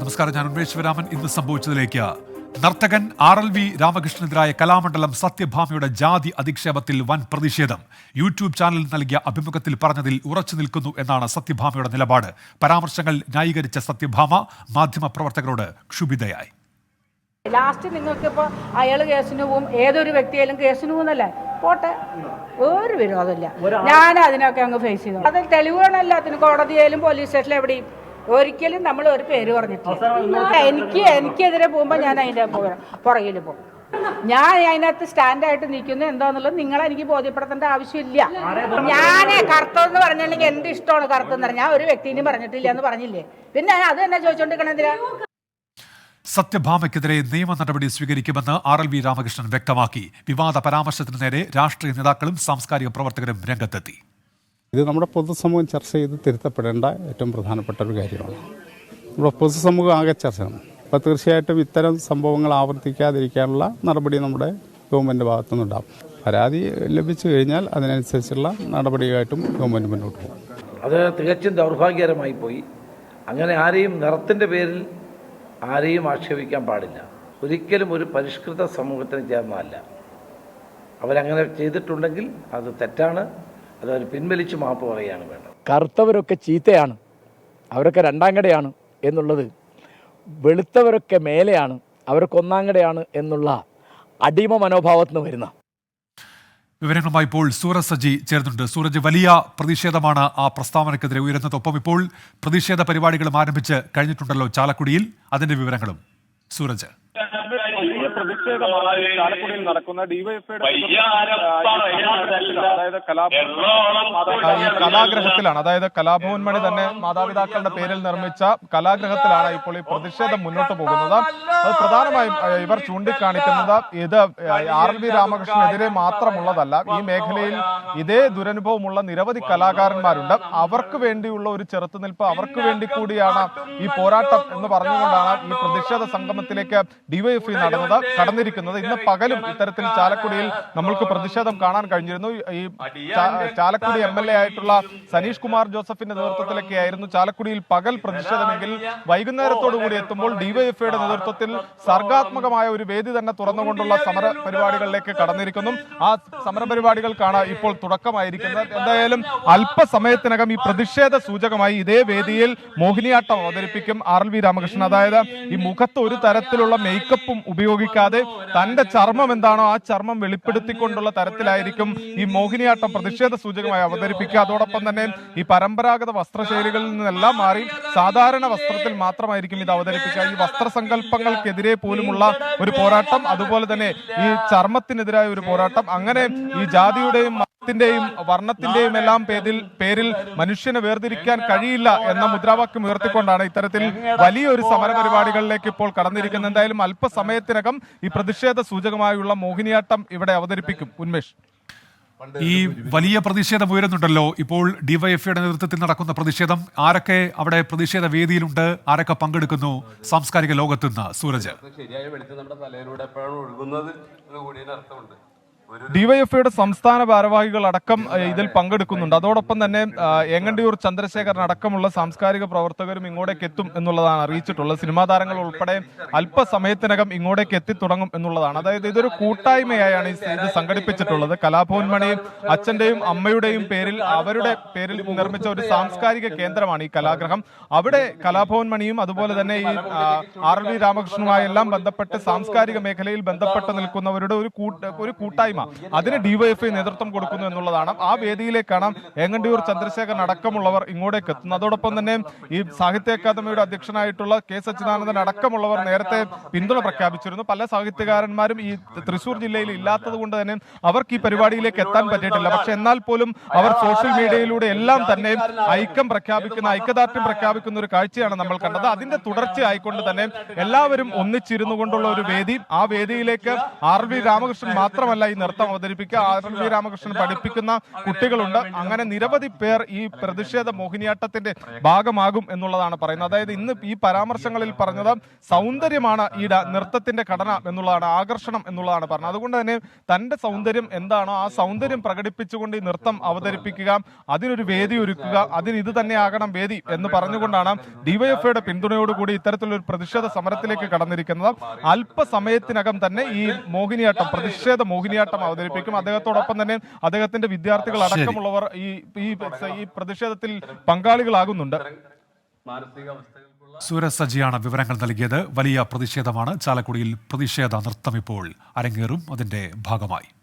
നമസ്കാരം ഞാൻ ഉന്മേഷ് ശിവരാമൻ ഇന്ന് സംഭവിച്ചതിലേക്ക് നർത്തകൻ ആർ എൽ വി രാമകൃഷ്ണനെതിരായ കലാമണ്ഡലം സത്യഭാമയുടെ ജാതി അധിക്ഷേപത്തിൽ വൻ പ്രതിഷേധം. യൂട്യൂബ് ചാനലിൽ നൽകിയ അഭിമുഖത്തിൽ പറഞ്ഞതിൽ ഉറച്ചു നിൽക്കുന്നു എന്നാണ് സത്യഭാമയുടെ നിലപാട്. പരാമർശങ്ങൾ ന്യായീകരിച്ച സത്യഭാമ മാധ്യമപ്രവർത്തകരോട് ക്ഷുഭിതയായി. ലാസ്റ്റ് നിങ്ങൾക്ക് ഇപ്പോൾ അയാൾ കേസിന് പോവും ഏതൊരു വ്യക്തിയായാലും കേസിന് പോകുന്നല്ലേ? പോട്ടെ ഒരു വിരോധമില്ല. ഞാൻ അതിനൊക്കെ അങ്ങ് ഫേസ് ചെയ്തു അത് തെളിവുകളല്ല അതിന് കോടതിയായാലും പോലീസ് സ്റ്റേഷനിൽ എവിടെയും ഒരിക്കലും നമ്മൾ ഒരു പേര് പറഞ്ഞിട്ടില്ല. എനിക്ക് എനിക്കെതിരെ പോകുമ്പോൾ ഞാൻ അതിന്റെ പുറകിൽ പോകും. ഞാൻ അതിനകത്ത് സ്റ്റാൻഡായിട്ട് നിൽക്കുന്നു. എന്താന്നുള്ളത് നിങ്ങൾ എനിക്ക് ബോധ്യപ്പെടുത്തേണ്ട ആവശ്യമില്ല. ഞാൻ കറുത്തെന്ന് പറഞ്ഞെങ്കിൽ എന്ത് ഇഷ്ടമാണ് കറുത്തെന്ന് പറഞ്ഞാൽ ഞാൻ ഒരു വ്യക്തിനും പറഞ്ഞിട്ടില്ല എന്ന് പറഞ്ഞില്ലേ? പിന്നെ അത് തന്നെ ചോദിച്ചോണ്ടിരിക്കണെന്തിനാ സത്യഭാമയ്ക്കെതിരെ നിയമ നടപടി സ്വീകരിക്കുമെന്ന് ആർ എൽ വി രാമകൃഷ്ണൻ വ്യക്തമാക്കി. വിവാദ പരാമർശത്തിന് നേരെ രാഷ്ട്രീയ നേതാക്കളും സാംസ്കാരിക പ്രവർത്തകരും രംഗത്തെത്തി. ഇത് നമ്മുടെ പൊതുസമൂഹം ചർച്ച ചെയ്ത് തിരുത്തപ്പെടേണ്ട ഏറ്റവും പ്രധാനപ്പെട്ട ഒരു കാര്യമാണ്. നമ്മുടെ പൊതുസമൂഹം ആകെ ചർച്ചയാണ് അപ്പോൾ തീർച്ചയായിട്ടും ഇത്തരം സംഭവങ്ങൾ ആവർത്തിക്കാതിരിക്കാനുള്ള നടപടി നമ്മുടെ ഗവൺമെന്റ് ഭാഗത്തു നിന്നുണ്ടാകും പരാതി ലഭിച്ചു കഴിഞ്ഞാൽ അതിനനുസരിച്ചുള്ള നടപടിയായിട്ടും ഗവൺമെന്റ് മുന്നോട്ട് പോകും. അത് തികച്ചും ദൗർഭാഗ്യകരമായി പോയി. അങ്ങനെ ആരെയും നിറത്തിന്റെ പേരിൽ ആരെയും ആക്ഷേപിക്കാൻ പാടില്ല. ഒരിക്കലും ഒരു പരിഷ്കൃത സമൂഹത്തിന് ചേർന്നതല്ല. അവരങ്ങനെ ചെയ്തിട്ടുണ്ടെങ്കിൽ അത് തെറ്റാണ്. അത് അവർ പിൻവലിച്ച് മാപ്പ് പറയുകയാണ് വേണ്ടത്. കറുത്തവരൊക്കെ ചീത്തയാണ് അവരൊക്കെ രണ്ടാം രണ്ടാംകടയാണ് എന്നുള്ളത് വെളുത്തവരൊക്കെ മേലെയാണ് അവരൊക്കെ ഒന്നാംകടയാണ് എന്നുള്ള അടിമ മനോഭാവത്തിൽ നിന്ന് വരുന്ന. വിവരങ്ങളുമായി ഇപ്പോൾ സൂരജ് സജി ചേർന്നുണ്ട് സൂരജ് വലിയ പ്രതിഷേധമാണ് ആ പ്രസ്താവനക്കെതിരെ ഉയരുന്നത്. ഒപ്പം ഇപ്പോൾ പ്രതിഷേധ പരിപാടികളും ആരംഭിച്ച് കഴിഞ്ഞിട്ടുണ്ടല്ലോ ചാലക്കുടിയിൽ. അതിന്റെ വിവരങ്ങളും സൂരജ്. ചാലക്കുടിയിൽ നടക്കുന്ന ഡിവൈഎഫ്ഐയുടെ അതായത് കലാഗ്രഹത്തിലാണ് അതായത് കലാഭവൻ മണി തന്നെ മാതാപിതാക്കളുടെ പേരിൽ നിർമ്മിച്ച കലാഗ്രഹത്തിലാണ് ഇപ്പോൾ ഈ പ്രതിഷേധം മുന്നോട്ട് പോകുന്നത്. അത് പ്രധാനമായും ഇവർ ചൂണ്ടിക്കാണിക്കുന്നത് ഇത് ആർ എൽ വി രാമകൃഷ്ണനെതിരെ മാത്രമുള്ളതല്ല ഈ മേഖലയിൽ ഇതേ ദുരനുഭവമുള്ള നിരവധി കലാകാരന്മാരുണ്ട്. അവർക്ക് വേണ്ടിയുള്ള ഒരു ചെറുത്തുനിൽപ്പ് അവർക്ക് വേണ്ടി കൂടിയാണ് ഈ പോരാട്ടം എന്ന് പറഞ്ഞുകൊണ്ടാണ് ഈ പ്രതിഷേധ സംഗമത്തിലേക്ക് ഡിവൈഎഫ്ഐ നടന്നത് കടന്നിരിക്കുന്നത് ഇന്ന് പകലും ഇത്തരത്തിൽ ചാലക്കുടിയിൽ നമ്മൾക്ക് പ്രതിഷേധം കാണാൻ കഴിഞ്ഞിരുന്നു. ഈ ചാലക്കുടി എം എൽ എ ആയിട്ടുള്ള സനീഷ് കുമാർ ജോസഫിന്റെ നേതൃത്വത്തിലൊക്കെ ആയിരുന്നു ചാലക്കുടിയിൽ പകൽ പ്രതിഷേധമെങ്കിൽ വൈകുന്നേരത്തോടുകൂടി എത്തുമ്പോൾ ഡിവൈഎഫ്ഐയുടെ നേതൃത്വത്തിൽ സർഗാത്മകമായ ഒരു വേദി തന്നെ തുറന്നുകൊണ്ടുള്ള സമര പരിപാടികളിലേക്ക് കടന്നിരിക്കുന്നു. ആ സമര പരിപാടികൾക്കാണ് ഇപ്പോൾ തുടക്കമായിരിക്കുന്നത്. എന്തായാലും അല്പസമയത്തിനകം ഈ പ്രതിഷേധ സൂചകമായി ഇതേ വേദിയിൽ മോഹിനിയാട്ടം അവതരിപ്പിക്കും ആർ എൽ വി രാമകൃഷ്ണൻ. അതായത് ഈ മുഖത്ത് ഒരു തരത്തിലുള്ള മേക്കപ്പും ഉപയോഗിക്കാതെ തന്റെ ചർമ്മം എന്താണോ ആ ചർമ്മം വെളിപ്പെടുത്തിക്കൊണ്ടുള്ള തരത്തിലായിരിക്കും ഈ മോഹിനിയാട്ടം പ്രതിഷേധ സൂചകമായി അവതരിപ്പിക്കുക. അതോടൊപ്പം തന്നെ ഈ പരമ്പരാഗത വസ്ത്രശൈലികളിൽ നിന്നെല്ലാം മാറി സാധാരണ വസ്ത്രത്തിൽ മാത്രമായിരിക്കും ഇത് അവതരിപ്പിക്കുക. ഈ വസ്ത്രസങ്കല്പങ്ങൾക്കെതിരെ പോലുമുള്ള ഒരു പോരാട്ടം അതുപോലെ തന്നെ ഈ ചർമ്മത്തിനെതിരായ ഒരു പോരാട്ടം അങ്ങനെ ഈ ജാതിയുടെയും മതത്തിന്റെയും വർണത്തിന്റെയും എല്ലാം പേരിൽ പേരിൽ മനുഷ്യനെ വേർതിരിക്കാൻ കഴിയില്ല എന്ന മുദ്രാവാക്യം ഉയർത്തിക്കൊണ്ടാണ് ഇത്തരത്തിൽ വലിയൊരു സമര പരിപാടികളിലേക്ക് ഇപ്പോൾ കടന്നിരിക്കുന്നത്. എന്തായാലും അല്പസമയത്തിനകം ഈ പ്രതിഷേധ സൂചകമായുള്ള മോഹിനിയാട്ടം ഇവിടെ അവതരിപ്പിക്കും. ഉന്മേഷ്. ഈ വലിയ പ്രതിഷേധം ഉയരുന്നുണ്ടല്ലോ. ഇപ്പോൾ ഡിവൈഎഫ്ഐയുടെ നേതൃത്വത്തിൽ നടക്കുന്ന പ്രതിഷേധം ആരൊക്കെ അവിടെ പ്രതിഷേധ വേദിയിലുണ്ട്? ആരൊക്കെ പങ്കെടുക്കുന്നു? സാംസ്കാരിക ലോകത്തുനിന്ന് സൂരജ്. ശരിയായ വെളിച്ചം നമ്മുടെ തലയിലൂടെ എപ്പോഴാണ് ഒഴുകുന്നത്? എന്ന് കൂടി അർത്ഥമുണ്ട്. ഡിവൈഎഫ്ഐയുടെ സംസ്ഥാന ഭാരവാഹികൾ അടക്കം ഇതിൽ പങ്കെടുക്കുന്നുണ്ട്. അതോടൊപ്പം തന്നെ എങ്ങണ്ടിയൂർ ചന്ദ്രശേഖരൻ അടക്കമുള്ള സാംസ്കാരിക പ്രവർത്തകരും ഇങ്ങോട്ടേക്ക് എത്തും എന്നുള്ളതാണ് അറിയിച്ചിട്ടുള്ളത്. സിനിമാ താരങ്ങൾ ഉൾപ്പെടെ അല്പസമയത്തിനകം ഇങ്ങോട്ടേക്ക് എത്തിത്തുടങ്ങും എന്നുള്ളതാണ്. അതായത് ഇതൊരു കൂട്ടായ്മയായാണ് ഇത് സംഘടിപ്പിച്ചിട്ടുള്ളത്. കലാഭവൻ മണി അച്ഛന്റെയും അമ്മയുടെയും പേരിൽ അവരുടെ പേരിൽ നിർമ്മിച്ച ഒരു സാംസ്കാരിക കേന്ദ്രമാണ് ഈ കലാഗ്രഹം. അവിടെ കലാഭവൻ മണിയും അതുപോലെ തന്നെ ഈ ആർ വി രാമകൃഷ്ണനുമായി എല്ലാം ബന്ധപ്പെട്ട് സാംസ്കാരിക മേഖലയിൽ ബന്ധപ്പെട്ട് നിൽക്കുന്നവരുടെ ഒരു കൂട്ട ഒരു കൂട്ടായ്മ അതിന് ഡിവൈഎഫ്ഐ നേതൃത്വം കൊടുക്കുന്നു എന്നുള്ളതാണ്. ആ വേദിയിലേക്കാണ് എങ്ങണ്ടിയൂർ ചന്ദ്രശേഖരൻ അടക്കമുള്ളവർ ഇങ്ങോട്ടേക്ക് എത്തുന്നത്. അതോടൊപ്പം തന്നെ ഈ സാഹിത്യ അക്കാദമിയുടെ അധ്യക്ഷനായിട്ടുള്ള കെ സച്ചിദാനന്ദൻ അടക്കമുള്ളവർ നേരത്തെ പിന്തുണ പ്രഖ്യാപിച്ചിരുന്നു. പല സാഹിത്യകാരന്മാരും ഈ തൃശൂർ ജില്ലയിൽ ഇല്ലാത്തത് കൊണ്ട് തന്നെ അവർക്ക് ഈ പരിപാടിയിലേക്ക് എത്താൻ പറ്റിയിട്ടില്ല. പക്ഷെ എന്നാൽ പോലും അവർ സോഷ്യൽ മീഡിയയിലൂടെ എല്ലാം തന്നെ ഐക്യം പ്രഖ്യാപിക്കുന്ന ഐക്യദാർഢ്യം പ്രഖ്യാപിക്കുന്ന ഒരു കാഴ്ചയാണ് നമ്മൾ കണ്ടത്. അതിന്റെ തുടർച്ചയായിക്കൊണ്ട് തന്നെ എല്ലാവരും ഒന്നിച്ചിരുന്നു കൊണ്ടുള്ള ഒരു വേദി. ആ വേദിയിലേക്ക് ആർ വി രാമകൃഷ്ണൻ മാത്രമല്ല ഈ നൃത്തം അവതരിപ്പിക്കുക. ആർ എൽ വി രാമകൃഷ്ണൻ പഠിപ്പിക്കുന്ന കുട്ടികളുണ്ട്. അങ്ങനെ നിരവധി പേർ ഈ പ്രതിഷേധ മോഹിനിയാട്ടത്തിന്റെ ഭാഗമാകും എന്നുള്ളതാണ് പറയുന്നത്. അതായത് ഇന്ന് ഈ പരാമർശങ്ങളിൽ പറഞ്ഞത് സൗന്ദര്യമാണ് ഈ നൃത്തത്തിന്റെ ഘടന എന്നുള്ളതാണ് ആകർഷണം എന്നുള്ളതാണ് പറഞ്ഞത്. അതുകൊണ്ട് തന്നെ തന്റെ സൗന്ദര്യം എന്താണോ ആ സൗന്ദര്യം പ്രകടിപ്പിച്ചുകൊണ്ട് ഈ നൃത്തം അവതരിപ്പിക്കുക അതിനൊരു വേദി ഒരുക്കുക അതിന് ഇത് തന്നെയാകണം വേദി എന്ന് പറഞ്ഞുകൊണ്ടാണ് ഡിവൈഎഫ്ഐയുടെ പിന്തുണയോടുകൂടി ഇത്തരത്തിലൊരു പ്രതിഷേധ സമരത്തിലേക്ക് കടന്നിരിക്കുന്നത്. അല്പസമയത്തിനകം തന്നെ ഈ മോഹിനിയാട്ടം പ്രതിഷേധ മോഹിനിയാട്ടം അവതരിപ്പിക്കും. അദ്ദേഹത്തോടൊപ്പം തന്നെ അദ്ദേഹത്തിന്റെ വിദ്യാർത്ഥികൾ അടക്കമുള്ളവർ ഈ ഈ പ്രതിഷേധത്തിൽ പങ്കാളികളാകുന്നുണ്ട്. സൂരജ് സജിയാണ് വിവരങ്ങൾ നൽകിയത്. വലിയ പ്രതിഷേധമാണ്. ചാലക്കുടിയിൽ പ്രതിഷേധ നൃത്തം ഇപ്പോൾ അരങ്ങേറും. അതിന്റെ ഭാഗമായി.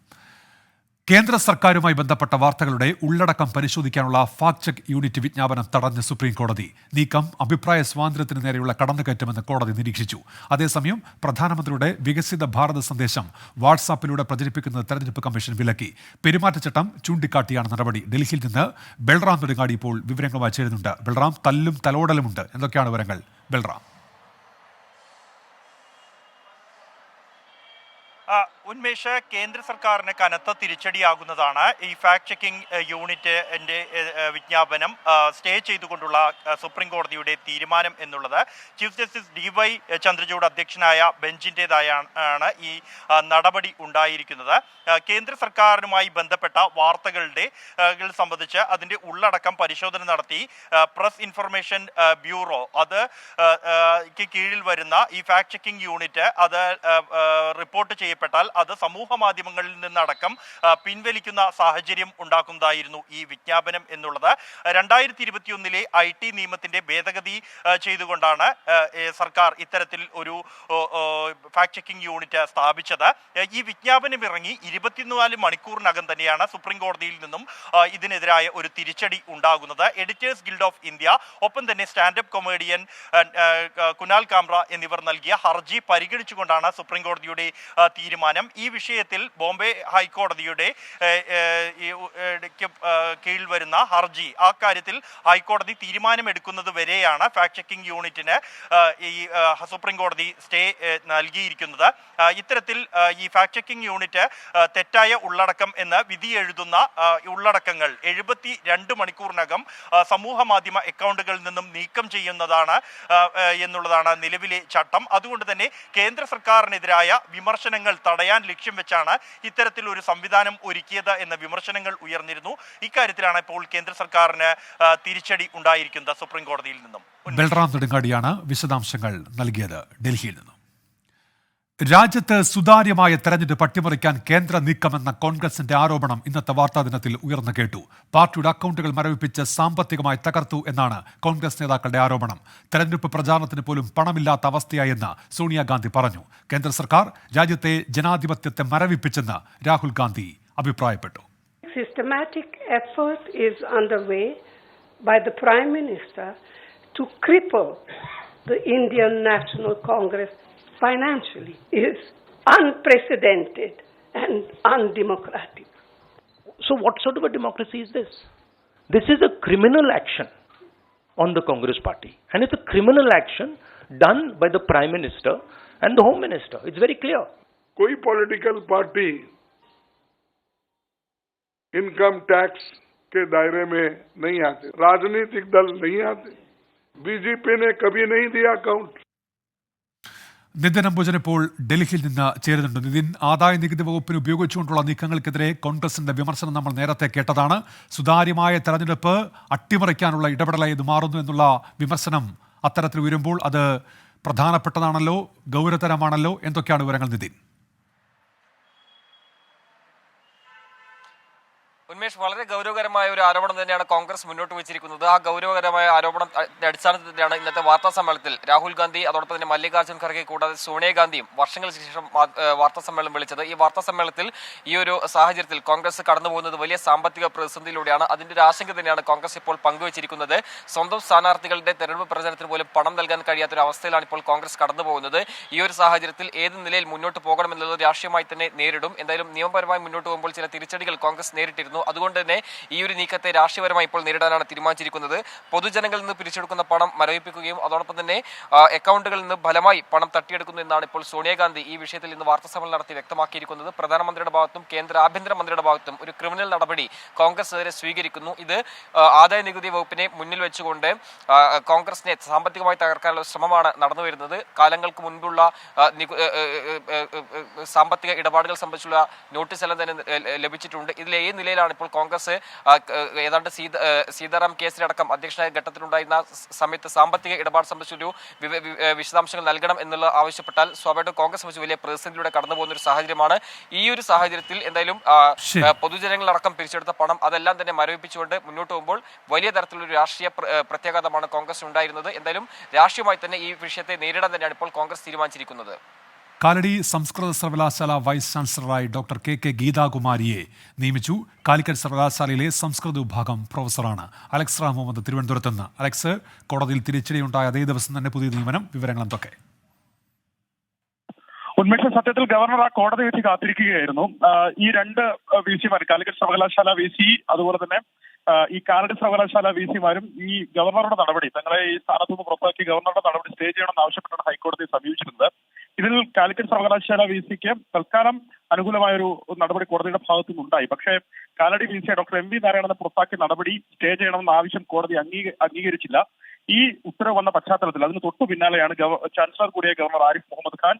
കേന്ദ്ര സർക്കാരുമായി ബന്ധപ്പെട്ട വാർത്തകളുടെ ഉള്ളടക്കം പരിശോധിക്കാനുള്ള ഫാക്ട് ചെക്ക് യൂണിറ്റ് വിജ്ഞാപനം തടഞ്ഞ സുപ്രീം കോടതി. നീക്കം അഭിപ്രായ സ്വാതന്ത്ര്യത്തിന് നേരെയുള്ള കടന്നുകയറ്റമെന്ന് കോടതി നിരീക്ഷിച്ചു. അതേസമയം പ്രധാനമന്ത്രിയുടെ വികസിത ഭാരത സന്ദേശം വാട്സാപ്പിലൂടെ പ്രചരിപ്പിക്കുന്നത് തെരഞ്ഞെടുപ്പ് കമ്മീഷൻ വിലക്കി. പെരുമാറ്റച്ചട്ടം ചൂണ്ടിക്കാട്ടിയാണ് നടപടി. ഡൽഹിയിൽ നിന്ന് ബൽറാം നെടുങ്ങാടി ഇപ്പോൾ വിവരങ്ങളുമായി ചേരുന്നുണ്ട്. ബൽറാം തല്ലും തലോടലുമുണ്ട്. എന്തൊക്കെയാണ് വിവരങ്ങൾ? ബൽറാം. ഉന്മേഷ് കേന്ദ്ര സർക്കാരിന് കനത്ത തിരിച്ചടിയാകുന്നതാണ് ഈ ഫാക്ട് ചെക്കിംഗ് യൂണിറ്റ് എന്റെ വിജ്ഞാപനം സ്റ്റേ ചെയ്തുകൊണ്ടുള്ള സുപ്രീം കോടതിയുടെ തീരുമാനം എന്നുള്ളത്. Chief justice D Y Chandrachud അധ്യക്ഷനായ ബെഞ്ചിന്റെതായാണ് ഈ നടപടി ഉണ്ടായിരിക്കുന്നത്. കേന്ദ്ര സർക്കാരിനുമായി ബന്ധപ്പെട്ട വാർത്തകളുടെ സംബന്ധിച്ച് അതിന്റെ ഉള്ളടക്കം പരിശോധന നടത്തി. പ്രസ് ഇൻഫർമേഷൻ ബ്യൂറോ അത് കീഴിൽ വരുന്ന ഈ ഫാക്ട് ചെക്കിംഗ് യൂണിറ്റ് അത് റിപ്പോർട്ട് ആ, റിപ്പോർട്ട് ചെയ്യപ്പെട്ടാൽ അത് സമൂഹ മാധ്യമങ്ങളിൽ നിന്നടക്കം പിൻവലിക്കുന്ന സാഹചര്യം ഉണ്ടാക്കുന്നതായിരുന്നു ഈ വിജ്ഞാപനം എന്നുള്ളത്. രണ്ടായിരത്തി ഇരുപത്തിയൊന്നിലെ ഐ ടി നിയമത്തിന്റെ ഭേദഗതി ചെയ്തുകൊണ്ടാണ് സർക്കാർ ഇത്തരത്തിൽ ഒരു ഫാക്ട് ചെക്കിംഗ് യൂണിറ്റ് സ്ഥാപിച്ചത്. ഈ വിജ്ഞാപനം ഇറങ്ങി ഇരുപത്തിനാല് മണിക്കൂറിനകം തന്നെയാണ് സുപ്രീം കോടതിയിൽ നിന്നും ഇതിനെതിരായ ഒരു തിരിച്ചടി ഉണ്ടാകുന്നത്. എഡിറ്റേഴ്സ് ഗിൽഡ് ഓഫ് ഇന്ത്യ ഒപ്പം തന്നെ സ്റ്റാൻഡപ്പ് കൊമേഡിയൻ കുനാൽ കാമ്ര എന്നിവർ നൽകിയ ഹർജി പരിഗണിച്ചുകൊണ്ടാണ് സുപ്രീം കോടതിയുടെ തീരുമാനം. ഈ വിഷയത്തിൽ ബോംബെ ഹൈക്കോടതിയുടെ കീഴിൽ വരുന്ന ഹർജി. ആ കാര്യത്തിൽ ഹൈക്കോടതി തീരുമാനമെടുക്കുന്നത് വരെയാണ് ഫാക്ട് ചെക്കിംഗ് യൂണിറ്റിന് ഈ സുപ്രീം കോടതി സ്റ്റേ നൽകിയിരിക്കുന്നത്. ഇത്തരത്തിൽ ഈ ഫാക്ട് ചെക്കിംഗ് യൂണിറ്റ് തെറ്റായ ഉള്ളടക്കം എന്ന് വിധി എഴുതുന്ന ഉള്ളടക്കങ്ങൾ എഴുപത്തി രണ്ട് മണിക്കൂറിനകം സമൂഹ മാധ്യമ അക്കൗണ്ടുകളിൽ നിന്നും നീക്കം ചെയ്യുന്നതാണ് എന്നുള്ളതാണ് നിലവിലെ ചട്ടം. അതുകൊണ്ട് തന്നെ കേന്ദ്ര സർക്കാരിനെതിരായ വിമർശനങ്ങൾ തടയാൻ ലക്ഷ്യം വെച്ചാണ് ഇത്തരത്തിൽ ഒരു സംവിധാനം ഒരുക്കിയത് എന്ന വിമർശനങ്ങൾ ഉയർന്നിരുന്നു. ഇക്കാര്യത്തിലാണ് ഇപ്പോൾ കേന്ദ്ര സർക്കാരിന് തിരിച്ചടി ഉണ്ടായിരിക്കുന്നത് സുപ്രീം കോടതിയിൽ നിന്നും. ബൽറാം നെടുങ്ങാടിയാണ് വിശദാംശങ്ങൾ നൽകിയത്. ഡൽഹിയിൽ നിന്നും. രാജ്യത്ത് സുതാര്യമായ തെരഞ്ഞെടുപ്പ് അട്ടിമറിക്കാൻ കേന്ദ്ര നീക്കമെന്ന കോൺഗ്രസിന്റെ ആരോപണം ഇന്നത്തെ വാർത്താ ദിനത്തിൽ ഉയർന്നു കേട്ടു. പാർട്ടിയുടെ അക്കൗണ്ടുകൾ മരവിപ്പിച്ച് സാമ്പത്തികമായി തകർത്തു എന്നാണ് കോൺഗ്രസ് നേതാക്കളുടെ ആരോപണം. തെരഞ്ഞെടുപ്പ് പ്രചാരണത്തിന് പോലും പണമില്ലാത്ത അവസ്ഥയായെന്ന് സോണിയാഗാന്ധി പറഞ്ഞു. കേന്ദ്ര സർക്കാർ രാജ്യത്തെ ജനാധിപത്യത്തെ മരവിപ്പിച്ചെന്ന് രാഹുൽ ഗാന്ധി അഭിപ്രായപ്പെട്ടു. By the Prime Minister to cripple the Indian National Congress financially is unprecedented and undemocratic. So, what sort of a democracy is this? This is a criminal action on the Congress party, and it's a criminal action done by the Prime Minister and the Home Minister. It's very clear. कोई political party income tax के दायरे में नहीं आते राजनीतिक दल नहीं आते बीजेपी ने कभी नहीं दिया अकाउंट നിതിൻ അംബുജൻ ഇപ്പോൾ ഡൽഹിയിൽ നിന്ന് ചേരുന്നുണ്ട്. നിതിൻ ആദായ നികുതി വകുപ്പിന് ഉപയോഗിച്ചുകൊണ്ടുള്ള നീക്കങ്ങൾക്കെതിരെ കോൺഗ്രസിന്റെ വിമർശനം നമ്മൾ നേരത്തെ കേട്ടതാണ്. സുതാര്യമായ തെരഞ്ഞെടുപ്പ് അട്ടിമറിക്കാനുള്ള ഇടപെടലായി ഇത് മാറുന്നു എന്നുള്ള വിമർശനം അത്തരത്തിൽ വരുമ്പോൾ അത് പ്രധാനപ്പെട്ടതാണല്ലോ ഗൗരവതരമാണല്ലോ? എന്തൊക്കെയാണ് വിവരങ്ങൾ നിതിൻ? ഉന്മേഷ് വളരെ ഗൗരവകരമായ ഒരു ആരോപണം തന്നെയാണ് കോൺഗ്രസ് മുന്നോട്ട് വെച്ചിരിക്കുന്നത്. ആ ഗൗരവകരമായ ആരോപണം അ- അടിസ്ഥാനത്തിൽ തന്നെയാണ് ഇന്നത്തെ വാർത്താ സമ്മേളനത്തിൽ രാഹുൽ ഗാന്ധി അതോടൊപ്പം തന്നെ മല്ലികാർജുൻ ഖർഗെ കൂടാതെ സോണിയാഗാന്ധിയും വർഷങ്ങൾക്ക് ശേഷം വാർത്താ സമ്മേളനം വിളിച്ചത്. ഈ വാർത്താ സമ്മേളനത്തിൽ ഈ ഒരു സാഹചര്യത്തിൽ കോൺഗ്രസ് കടന്നു പോകുന്നത് വലിയ സാമ്പത്തിക പ്രതിസന്ധിയിലൂടെയാണ്. അതിന്റെ ഒരു ആശങ്ക തന്നെയാണ് കോൺഗ്രസ് ഇപ്പോൾ പങ്കുവച്ചിരിക്കുന്നത്. സ്വന്തം സ്ഥാനാർത്ഥികളുടെ തെരഞ്ഞെടുപ്പ് പ്രചരണത്തിന് പോലും പണം നൽകാൻ കഴിയാത്ത ഒരു അവസ്ഥയിലാണ് ഇപ്പോൾ കോൺഗ്രസ് കടന്നു പോകുന്നത്. ഈ ഒരു സാഹചര്യത്തിൽ ഏത് നിലയിൽ മുന്നോട്ട് പോകണമെന്നുള്ളത് രാഷ്ട്രീയമായി തന്നെ നേരിടും. എന്തായാലും നിയമപരമായി മുന്നോട്ട് പോകുമ്പോൾ ചില തിരിച്ചടികൾ കോൺഗ്രസ് നേരിട്ടിരുന്നു. ഉണ്ടായിരുന്നു. അതുകൊണ്ട് തന്നെ ഈ ഒരു നീക്കത്തെ രാഷ്ട്രീയപരമായി ഇപ്പോൾ നേരിടാനാണ് തീരുമാനിച്ചിരിക്കുന്നത്. പൊതുജനങ്ങളിൽ നിന്ന് പിരിച്ചെടുക്കുന്ന പണം മരവിപ്പിക്കുകയും അതോടൊപ്പം തന്നെ അക്കൗണ്ടുകളിൽ നിന്ന് ഫലമായി പണം തട്ടിയെടുക്കുന്നു എന്നാണ് ഇപ്പോൾ സോണിയാഗാന്ധി ഈ വിഷയത്തിൽ ഇന്ന് വാർത്താ സമ്മേളനം നടത്തി വ്യക്തമാക്കിയിരിക്കുന്നത്. പ്രധാനമന്ത്രിയുടെ ഭാഗത്തും കേന്ദ്ര ആഭ്യന്തരമന്ത്രിയുടെ ഭാഗത്തും ഒരു ക്രിമിനൽ നടപടി കോൺഗ്രസ് എതിരെ സ്വീകരിക്കുന്നു. ഇത് ആദായ നികുതി വകുപ്പിനെ മുന്നിൽ വെച്ചുകൊണ്ട് കോൺഗ്രസിനെ സാമ്പത്തികമായി തകർക്കാനുള്ള ശ്രമമാണ് നടന്നു വരുന്നത്. കാലങ്ങൾക്ക് മുൻപുള്ള സാമ്പത്തിക ഇടപാടുകൾ സംബന്ധിച്ചുള്ള നോട്ടീസ് എല്ലാം തന്നെ ലഭിച്ചിട്ടുണ്ട്. ഇതിൽ ഏത് നിലയിലാണ് ഇപ്പോൾ കോൺഗ്രസ് ഏതാണ്ട് സീത സീതാറാം കേസിലടക്കം അധ്യക്ഷനായ ഘട്ടത്തിലുണ്ടായിരുന്ന സമയത്ത് സാമ്പത്തിക ഇടപാട് സംബന്ധിച്ചൊരു വിശദാംശങ്ങൾ നൽകണം എന്നുള്ള ആവശ്യപ്പെട്ടാൽ സ്വാഭാവികമായിട്ടും കോൺഗ്രസ് സംബന്ധിച്ച് വലിയ പ്രതിസന്ധിയിലൂടെ കടന്നു പോകുന്ന ഒരു സാഹചര്യമാണ്. ഈ ഒരു സാഹചര്യത്തിൽ എന്തായാലും. പൊതുജനങ്ങളടക്കം പിരിച്ചെടുത്ത പണം അതെല്ലാം തന്നെ മരവിപ്പിച്ചുകൊണ്ട് മുന്നോട്ട് പോകുമ്പോൾ വലിയ തരത്തിലുള്ള ഒരു രാഷ്ട്രീയ പ്രത്യാഘാതമാണ് കോൺഗ്രസ് ഉണ്ടായിരുന്നത് എന്തായാലും രാഷ്ട്രീയമായി തന്നെ ഈ വിഷയത്തെ നേരിടാൻ തന്നെയാണ് ഇപ്പോൾ കോൺഗ്രസ് തീരുമാനിച്ചിരിക്കുന്നത്. കാലടി സംസ്കൃത സർവകലാശാല വൈസ് ചാൻസലറായി ഡോക്ടർ കെ കെ ഗീതാകുമാരിയെ നിയമിച്ചു. കാലിക്കറ്റ് സർവകലാശാലയിലെ സംസ്കൃത വിഭാഗം പ്രൊഫസറാണ് അലക്സ് റാം തിരുവനന്തപുരത്ത് നിന്ന് അലക്സ് കോടതിയിൽ തിരിച്ചടിയുണ്ടായ അതേ ദിവസം തന്നെ പുതിയ നിയമനം വിവരങ്ങൾ എന്തൊക്കെ ഉന്മേഷ സത്യത്തിൽ ഗവർണർ ആ കോടതി വിധി കാത്തിരിക്കുകയായിരുന്നു. ഈ രണ്ട് വി സിമാർ കാലിക്കറ്റ് സർവകലാശാല വി സി അതുപോലെ തന്നെ ഈ കാലടി സർവകലാശാല വി സിമാരും ഈ ഗവർണറുടെ നടപടി തങ്ങളെ ഈ സ്ഥാനത്ത് നിന്ന് പുറത്താക്കി ഗവർണറുടെ നടപടി സ്റ്റേ ചെയ്യണമെന്ന് ആവശ്യപ്പെട്ടാണ് ഹൈക്കോടതിയെ സമീപിച്ചിരുന്നത്. ഇതിൽ കാലിക്കറ്റ് സർവകലാശാല വി സിക്ക് തൽക്കാലം അനുകൂലമായ ഒരു നടപടി കോടതിയുടെ ഭാഗത്തു നിന്നുണ്ടായി പക്ഷേ Kalady V C doctor M V നാരായണനെ പുറത്താക്കിയ നടപടി സ്റ്റേ ചെയ്യണമെന്ന ആവശ്യം കോടതി അംഗീക അംഗീകരിച്ചില്ല. ഈ ഉത്തരവ് വന്ന പശ്ചാത്തലത്തിൽ അതിന് തൊട്ടു പിന്നാലെയാണ് ചാൻസലർ കൂടിയ ഗവർണർ ആരിഫ് മുഹമ്മദ് ഖാൻ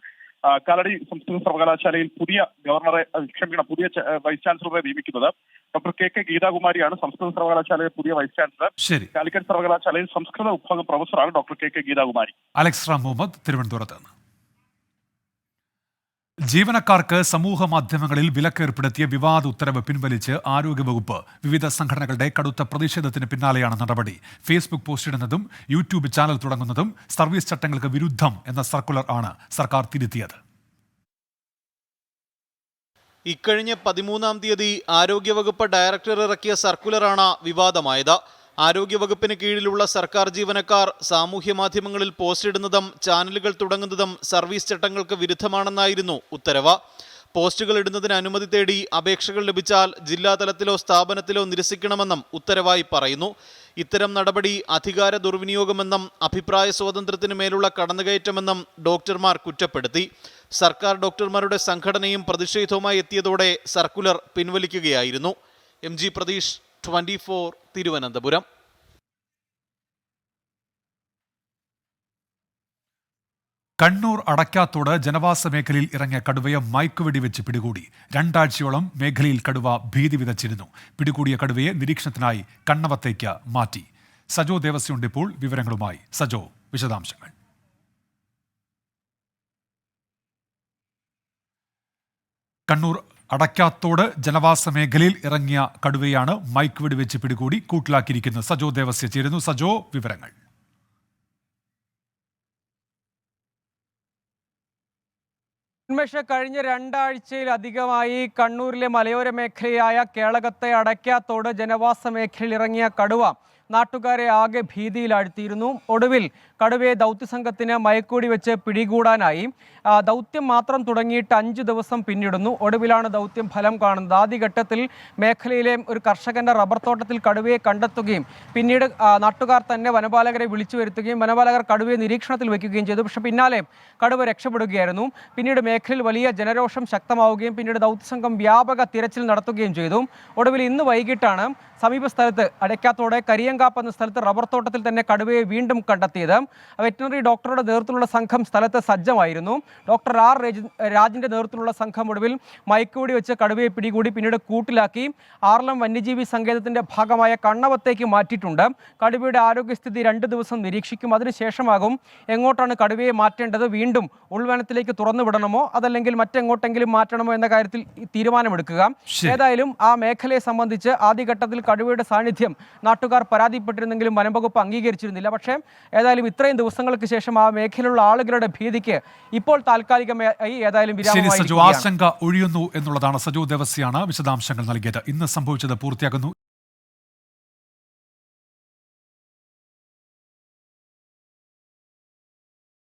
കാലടി സംസ്കൃത സർവകലാശാലയിൽ പുതിയ ഗവർണറെ ക്ഷമിക്കണം പുതിയ വൈസ് ചാൻസലറെ നിയമിക്കുന്നത്. ഡോക്ടർ കെ കെ ഗീതാകുമാരിയാണ് സംസ്കൃത സർവകലാശാലയിലെ പുതിയ വൈസ് ചാൻസലർ. ശരി. കാലിക്കറ്റ് സർവകലാശാലയിൽ സംസ്കൃത വിഭാഗം പ്രൊഫസറാണ് doctor K K Geethakumari. Alex Ram Muhammad തിരുവനന്തപുരത്ത് ജീവനക്കാർക്ക് സമൂഹ മാധ്യമങ്ങളിൽ വിലക്കേർപ്പെടുത്തിയ വിവാദ ഉത്തരവ് പിൻവലിച്ച് ആരോഗ്യവകുപ്പ് വിവിധ സംഘടനകളുടെ കടുത്ത പ്രതിഷേധത്തിന് പിന്നാലെയാണ് നടപടി. ഫേസ്ബുക്ക് പോസ്റ്റ് പോസ്റ്റിടുന്നതും യൂട്യൂബ് ചാനൽ തുടങ്ങുന്നതും സർവീസ് ചട്ടങ്ങൾക്ക് വിരുദ്ധം എന്ന സർക്കുലർ ആണ് സർക്കാർ തിരുത്തിയത്. ഇക്കഴിഞ്ഞ പതിമൂന്നാം തീയതി ആരോഗ്യവകുപ്പ് ഡയറക്ടർ ഇറക്കിയ സർക്കുലറാണ് വിവാദമായത്. ആരോഗ്യവകുപ്പിന് കീഴിലുള്ള സർക്കാർ ജീവനക്കാർ സാമൂഹ്യ മാധ്യമങ്ങളിൽ പോസ്റ്റ് ഇടുന്നതും ചാനലുകൾ തുടങ്ങുന്നതും സർവീസ് ചട്ടങ്ങൾക്ക് വിരുദ്ധമാണെന്നായിരുന്നു ഉത്തരവ്. പോസ്റ്റുകൾ ഇടുന്നതിന് അനുമതി തേടി അപേക്ഷകൾ ലഭിച്ചാൽ ജില്ലാതലത്തിലോ സ്ഥാപനത്തിലോ നിരസിക്കണമെന്നും ഉത്തരവായി പറയുന്നു. ഇത്തരം നടപടി അധികാര ദുർവിനിയോഗമെന്നും അഭിപ്രായ സ്വാതന്ത്ര്യത്തിന് മേലുള്ള കടന്നുകയറ്റമെന്നും ഡോക്ടർമാർ കുറ്റപ്പെടുത്തി. സർക്കാർ ഡോക്ടർമാരുടെ സംഘടനയും പ്രതിഷേധവുമായി എത്തിയതോടെ circular പിൻവലിക്കുകയായിരുന്നു. M G Prateesh twenty four Thiruvananthapuram Kannur Adakkathode ജനവാസ മേഖലയിൽ ഇറങ്ങിയ കടുവയെ മയക്കുവെടി വെച്ച് പിടികൂടി. രണ്ടാഴ്ചയോളം മേഖലയിൽ കടുവ ഭീതി വിതച്ചിരുന്നു. പിടികൂടിയ കടുവയെ നിരീക്ഷണത്തിനായി കണ്ണവത്തേക്ക് മാറ്റി. സജോ ദേവസ്യുണ്ട് ഇപ്പോൾ വിവരങ്ങളുമായി. സജോ വിശദാംശങ്ങൾ. കണ്ണൂർ അടക്കാത്തോട് ജനവാസ മേഖലയിൽ ഇറങ്ങിയ കടുവയാണ് മൈക്ക് വെടിവെച്ച് പിടികൂടി കൂട്ടിലാക്കിയിരിക്കുന്നത്. സജോ ദേവസ്യ ചേരുന്നു. സജോ വിവരങ്ങൾ. കഴിഞ്ഞ രണ്ടാഴ്ചയിലധികമായി കണ്ണൂരിലെ മലയോര മേഖലയായ കേളകത്തെ അടയ്ക്കാത്തോട് ജനവാസ മേഖലയിൽ ഇറങ്ങിയ കടുവ നാട്ടുകാരെ ആകെ ഭീതിയിലാഴ്ത്തിയിരുന്നു. ഒടുവിൽ കടുവയെ ദൗത്യസംഘത്തിന് മയക്കൂടി വെച്ച് പിടികൂടാനായി. ദൗത്യം മാത്രം തുടങ്ങിയിട്ട് അഞ്ച് ദിവസം പിന്നിടുന്നു. ഒടുവിലാണ് ദൗത്യം ഫലം കാണുന്നത്. ആദ്യഘട്ടത്തിൽ മേഖലയിലെ ഒരു കർഷകന്റെ റബ്ബർ തോട്ടത്തിൽ കടുവയെ കണ്ടെത്തുകയും പിന്നീട് നാട്ടുകാർ തന്നെ വനപാലകരെ വിളിച്ചു വരുത്തുകയും വനപാലകർ കടുവയെ നിരീക്ഷണത്തിൽ വയ്ക്കുകയും ചെയ്തു. പക്ഷേ പിന്നാലെ കടുവ രക്ഷപ്പെടുകയായിരുന്നു. പിന്നീട് മേഖലയിൽ വലിയ ജനരോഷം ശക്തമാവുകയും പിന്നീട് ദൗത്യസംഘം വ്യാപക തിരച്ചിൽ നടത്തുകയും ചെയ്തു. ഒടുവിൽ ഇന്ന് വൈകിട്ടാണ് സമീപ സ്ഥലത്ത് അടയ്ക്കാത്തോടെ കരിയങ്കാപ്പ് എന്ന സ്ഥലത്ത് റബ്ബർ തോട്ടത്തിൽ തന്നെ കടുവയെ വീണ്ടും കണ്ടെത്തിയത്. വെറ്റിനറി ഡോക്ടറുടെ നേതൃത്വത്തിലുള്ള സംഘം സ്ഥലത്ത് സജ്ജമായിരുന്നു. ഡോക്ടർ ആർ രജി രാജിന്റെ നേതൃത്വത്തിലുള്ള സംഘം ഒടുവിൽ മയക്കുവെടി വെച്ച് കടുവയെ പിടികൂടി പിന്നീട് കൂട്ടിലാക്കി. ആർലം വന്യജീവി സങ്കേതത്തിന്റെ ഭാഗമായ കണ്ണവത്തേക്ക് മാറ്റിയിട്ടുണ്ട്. കടുവയുടെ ആരോഗ്യസ്ഥിതി രണ്ട് ദിവസം നിരീക്ഷിക്കും. അതിനുശേഷമാകും എങ്ങോട്ടാണ് കടുവയെ മാറ്റേണ്ടത്? വീണ്ടും ഉൾവനത്തിലേക്ക് തുറന്നു വിടണമോ? അതല്ലെങ്കിൽ മറ്റെങ്ങോട്ടെങ്കിലും മാറ്റണമോ എന്ന കാര്യത്തിൽ തീരുമാനമെടുക്കുക. ഏതായാലും ആ മേഖലയെ സംബന്ധിച്ച് ആദ്യഘട്ടത്തിൽ കടുവയുടെ സാന്നിധ്യം നാട്ടുകാർ പരാതിപ്പെട്ടിരുന്നെങ്കിലും വനംവകുപ്പ് അംഗീകരിച്ചിരുന്നില്ല. പക്ഷേ ഏതായാലും ഇത്രയും ദിവസങ്ങൾക്ക് ശേഷം ആ മേഖലയിലുള്ള ആളുകളുടെ ഭീതിക്ക് ഇപ്പോൾ താൽക്കാലികമായി ഏതായാലും സജു. ആശങ്ക ഒഴിയുന്നു എന്നുള്ളതാണ് സജു ദേവസ്യാണ് വിശദാംശങ്ങൾ നൽകിയത്. ഇന്ന് സംഭവിച്ചത് പൂർത്തിയാക്കുന്നു.